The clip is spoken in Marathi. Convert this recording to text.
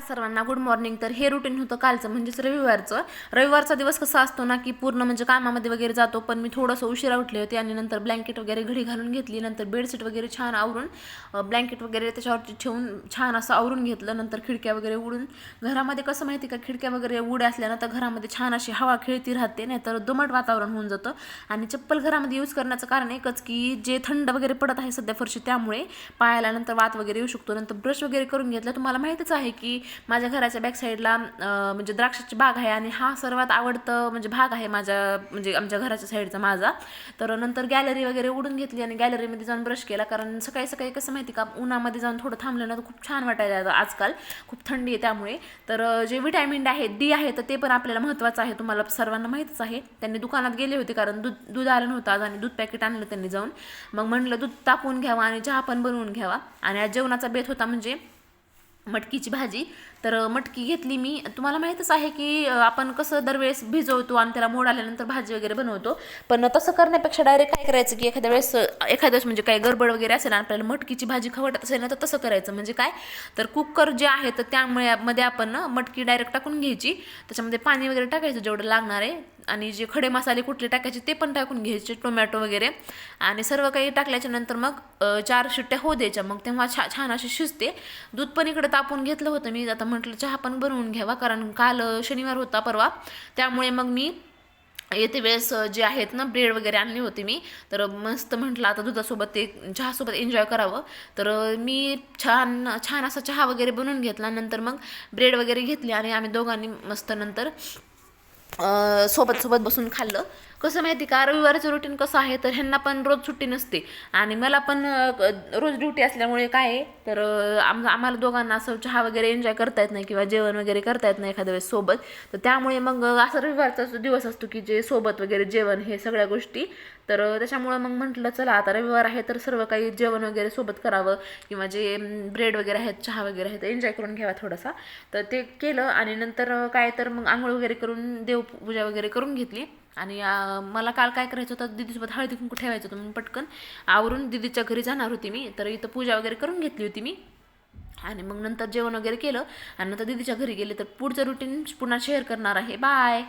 सर्वांना गुड मॉर्निंग तर हे रुटीन होतं कालचं म्हणजेच रविवारचं. रविवारचा दिवस कसा असतो ना की पूर्ण म्हणजे कामामध्ये वगैरे जातो पण मी थोडंसं उशिरा उठले होते आणि नंतर ब्लँकेट वगैरे घडी घालून घेतली नंतर बेडशीट वगैरे छान आवरून ब्लँकेट वगैरे त्याच्यावरती ठेवून छान असं आवरून घेतलं नंतर खिडक्या वगैरे उडून घरामध्ये कसं माहिती का खिडक्या वगैरे उड्या असल्यानं तर घरामध्ये छान अशी हवा खेळती राहते नाहीतर दमट वातावरण होऊन जातं. आणि चप्पल घरामध्ये यूज करण्याचं कारण एकच की जे थंड वगैरे पडत आहे सध्या फरशी त्यामुळे पायाला नंतर वात वगैरे येऊ शकतो. नंतर ब्रश वगैरे करून घेतलं. तुम्हाला माहितीच आहे की माझ्या घराच्या बॅक साईडला म्हणजे द्राक्षाची बाग आहे आणि हा सर्वात आवडतं म्हणजे भाग आहे माझ्या म्हणजे आमच्या घराच्या साईडचा माझा. तर नंतर गॅलरी वगैरे उडून घेतली आणि गॅलरीमध्ये जाऊन ब्रश केला. कारण सकाळी सकाळी कसं माहिती का उन्हामध्ये जाऊन थोडं थांबलं ना तर खूप छान वाटायला आजकाल. खूप थंडी आहे त्यामुळे. तर जे विटॅमिन आहे डी आहे तर ते पण आपल्याला महत्त्वाचं आहे. तुम्हाला सर्वांना माहीतच आहे. त्यांनी दुकानात गेले होते कारण दूध दूध आलं नव्हतं आज आणि दूध पॅकेट आणलं त्यांनी जाऊन. मग म्हणलं दूध तापून घ्यावा आणि चहा पण बनवून घ्यावा. आणि आज जेवणाचा बेत होता म्हणजे मटकीची भाजी. तर मटकी घेतली मी. तुम्हाला माहीतच आहे की आपण कसं दरवेळेस भिजवतो आणि त्याला मोड आल्यानंतर भाजी वगैरे बनवतो. पण तसं करण्यापेक्षा डायरेक्ट काय करायचं की एखाद्या वेळेस एखाद्या वेळेस म्हणजे काय गडबड वगैरे असेल आणि आपल्याला मटकीची भाजी खवटत असेल ना तर तसं करायचं. म्हणजे काय? तर कुकर जे आहे तर त्यामुळे मध्ये आपण मटकी डायरेक्ट टाकून घ्यायची. त्याच्यामध्ये पाणी वगैरे टाकायचं जेवढं लागणार आहे. आणि जे खडे मसाले कुठले टाकायचे ते पण टाकून घ्यायचे टोमॅटो वगैरे. आणि सर्व काही टाकल्याच्या नंतर मग चार शिट्ट्या होऊ द्यायच्या. मग तेव्हा छा छान अशी शिजते. दूध पण इकडे तापून घेतलं होतं मी. आता म्हटलं चहा पण बनवून घ्यावा कारण काल शनिवार होता परवा. त्यामुळे मग मी येते वेळेस जे आहेत ना ब्रेड वगैरे आणली होती मी. तर मस्त म्हटलं आता दुधासोबत ते चहासोबत एन्जॉय करावं. तर मी छान छान असा चहा वगैरे बनवून घेतला. नंतर मग ब्रेड वगैरे घेतली आणि आम्ही दोघांनी मस्त नंतर सोबत सोबत बसून खाल्लं. कसं माहिती का? रविवारचं रुटीन कसं आहे? तर ह्यांना पण रोज सुट्टी नसते. आणि मला पण रोज ड्युटी असल्यामुळे काय आहे? तर आम आम्हाला दोघांना असं चहा वगैरे एन्जॉय करता येत नाही किंवा जेवण वगैरे करता येत नाही एखाद्या वेळेस सोबत. तर त्यामुळे मग असा रविवारचा दिवस असतो की जे सोबत वगैरे जेवण हे सगळ्या गोष्टी. तर त्याच्यामुळं मग म्हटलं चला आता रविवार आहे तर सर्व काही जेवण वगैरे सोबत करावं. किंवा जे ब्रेड वगैरे आहेत चहा वगैरे आहेत एन्जॉय करून घ्यावा थोडासा. तर ते केलं आणि नंतर काय तर मग आंघोळ वगैरे करून देवपूजा वगैरे करून घेतली. आणि मला काल काय करायचं होतं दीदीसोबत हळदी कुंकू ठेवायचं होतं म्हणून पटकन. आवरून दीदीच्या घरी जाणार होती मी तर इथं पूजा वगैरे करून घेतली होती मी. आणि मग नंतर जेवण वगैरे केलं आणि नंतर दीदीच्या घरी गेले तर पुढचं रुटीन पुन्हा शेअर करणार आहे. बाय